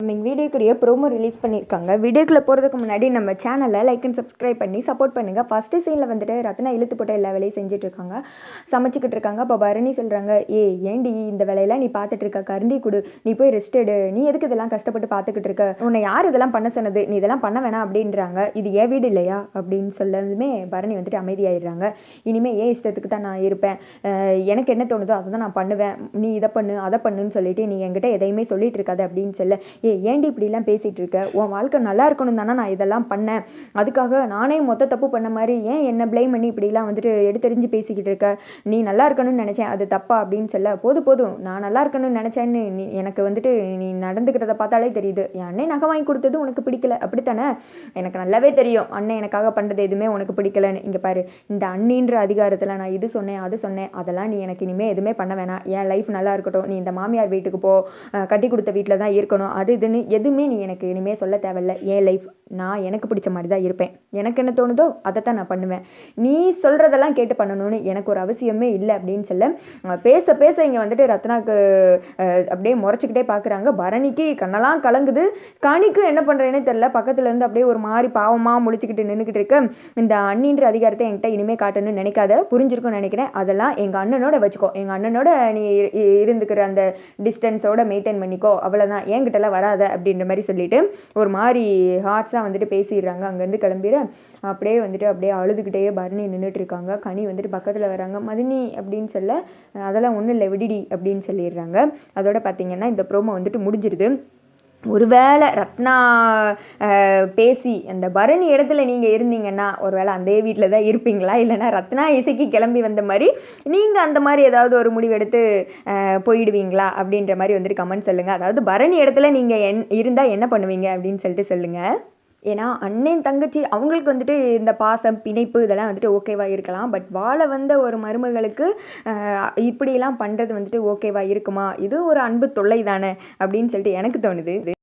நம்ம வீடியோக்குரிய promo release பண்ணியிருக்காங்க வீடியோக்குள்ளே போகிறதுக்கு முன்னாடி நம்ம சேனலை லைக் அண்ட் சப்ஸ்கிரைப் பண்ணி சப்போர்ட் பண்ணுங்கள் ஃபஸ்ட்டு சீனில் வந்துட்டு ரத்னா இழுத்து போட்ட எல்லா வேலையும் செஞ்சுட்டு இருக்காங்க. சமைச்சிக்கிட்டு இருக்காங்க. அப்போ பரணி சொல்கிறாங்க ஏ ஏண்டி இந்த வேலையெல்லாம் நீ பார்த்துட்டு இருக்க? கரண்டி கொடு. நீ போய் ரெஸ்ட் எடு. நீ எதுக்கு இதெல்லாம் கஷ்டப்பட்டு பார்த்துக்கிட்டு இருக்க? உன்னை யார் இதெல்லாம் பண்ண சொன்னது? நீ இதெல்லாம் பண்ண வேணாம் அப்படின்றாங்க. இது ஏன் வீடு இல்லையா? அப்படின்னு சொல்லதுமே பரணி வந்துட்டு அமைதியாயிடுறாங்க. இனிமேல் ஏன் இஷ்டத்துக்கு தான் நான் இருப்பேன்? எனக்கு என்ன தோணுதோ அதை தான் நான் பண்ணுவேன். நீ இதை பண்ணு அதை பண்ணுன்னு சொல்லிட்டு நீ என்கிட்ட எதையுமே சொல்லிட்டு இருக்காது அப்படின்னு சொல்ல ஏ ஏன்டி இப்படிலாம் பேசிகிட்டு இருக்க உன் வாழ்க்கை நல்லா இருக்கணும் தானே நான் இதெல்லாம் பண்ணேன். அதுக்காக நானே மொத்த தப்பு பண்ண மாதிரி ஏன் என்ன ப்ளேம் பண்ணி இப்படிலாம் வந்துட்டு எடுத்தெறிஞ்சு பேசிக்கிட்டு இருக்க நீ நல்லா இருக்கணும்னு நினச்சேன் அது தப்பா அப்படின்னு சொல்ல போதும் போதும். நான் நல்லா இருக்கணும்னு நினச்சேன்னு நீ எனக்கு வந்துட்டு நீ நடந்துக்கிட்டதை பார்த்தாலே தெரியுது. என் அண்ணன் நகை வாங்கி கொடுத்தது உனக்கு பிடிக்கல. அப்படித்தானே? எனக்கு நல்லாவே தெரியும். அண்ணன் எனக்காக பண்ணுறது எதுவுமே உனக்கு பிடிக்கலன்னு. இங்கே பாரு இந்த அண்ணின்ற அதிகாரத்தில் நான் இது சொன்னேன் அது சொன்னேன். அதெல்லாம் நீ எனக்கு இனிமேல் எதுவுமே பண்ண வேணாம். என் லைஃப் நல்லா இருக்கட்டும். நீ இந்த மாமியார் வீட்டுக்கு போ. கட்டி கொடுத்த வீட்டில் தான் இருக்கணும். அது இதுன்னு எதுவுமே நீ எனக்கு இனிமேல் சொல்ல தேவையில்ல. என் லைஃப் நான் எனக்கு பிடிச்ச மாதிரி தான் இருப்பேன். எனக்கு என்ன தோணுதோ அதை தான் நான் பண்ணுவேன். நீ சொல்கிறதெல்லாம் கேட்டு பண்ணணும்னு எனக்கு ஒரு அவசியமே இல்லை அப்படின்னு சொல்ல பேச பேச இங்கே வந்துட்டு ரத்னாக்கு அப்படியே முறைச்சிக்கிட்டே பார்க்குறாங்க பரணிக்கு கண்ணெல்லாம் கலங்குது. காணிக்கு என்ன பண்ணுறேன்னு தெரில பக்கத்துலேருந்து அப்படியே ஒரு மாதிரி பாவமாக முழிச்சுக்கிட்டு நின்றுக்கிட்டு இருக்க. இந்த அண்ணின்ற அதிகாரத்தை என்கிட்ட இனிமேல் காட்டணும்னு நினைக்காத. புரிஞ்சிருக்கும்னு நினைக்கிறேன். அதெல்லாம் எங்கள் அண்ணனோட வச்சுக்கோ. எங்கள் அண்ணனோட நீ இருந்துக்கிற அந்த டிஸ்டன்ஸோட மெயின்டைன் பண்ணிக்கோ. அவ்வளோதான் என்கிட்டலாம் வராத அப்படின்ற மாதிரி சொல்லிட்டு ஒரு மாதிரி ஹார்ட்ஸாக வந்துட்டு பேசிடுறாங்க. அங்கேருந்து கிளம்பிட அப்படியே வந்துட்டு அப்படியே அழுதுகிட்டே பரணி நின்றுட்டு இருக்காங்க. கனி வந்துட்டு பக்கத்தில் வராங்க. மதினி அப்படின்னு சொல்ல அதெல்லாம் ஒன்றும் இல்லை விடிடி அப்படின்னு சொல்லிடுறாங்க. அதோட பார்த்தீங்கன்னா இந்த ப்ரோமோ வந்துட்டு முடிஞ்சிருது. ஒருவேளை ரத்னா பேசி அந்த பரணி இடத்துல நீங்கள் இருந்தீங்கன்னா ஒருவேளை அந்த வீட்டில் தான் இருப்பீங்களா? இல்லைன்னா ரத்னா இசைக்கு கிளம்பி வந்த மாதிரி நீங்கள் அந்த மாதிரி ஏதாவது ஒரு முடிவெடுத்து போயிடுவீங்களா? அப்படின்ற மாதிரி வந்துட்டு கமெண்ட் சொல்லுங்கள் அதாவது பரணி இடத்துல நீங்கள் என் இருந்தால் என்ன பண்ணுவீங்க? அப்படின்னு சொல்லிட்டு சொல்லுங்கள் ஏன்னா அண்ணன் தங்கச்சி அவங்களுக்கு வந்துட்டு இந்த பாசம் பிணைப்பு இதெல்லாம் வந்துட்டு ஓகேவாக இருக்கலாம். பட் வாழ வந்த ஒரு மருமகளுக்கு இப்படியெல்லாம் பண்ணுறது வந்துட்டு ஓகேவா இருக்குமா? இது ஒரு அன்பு தொல்லை தானே அப்படின்னு சொல்லிட்டு எனக்கு தோணுது.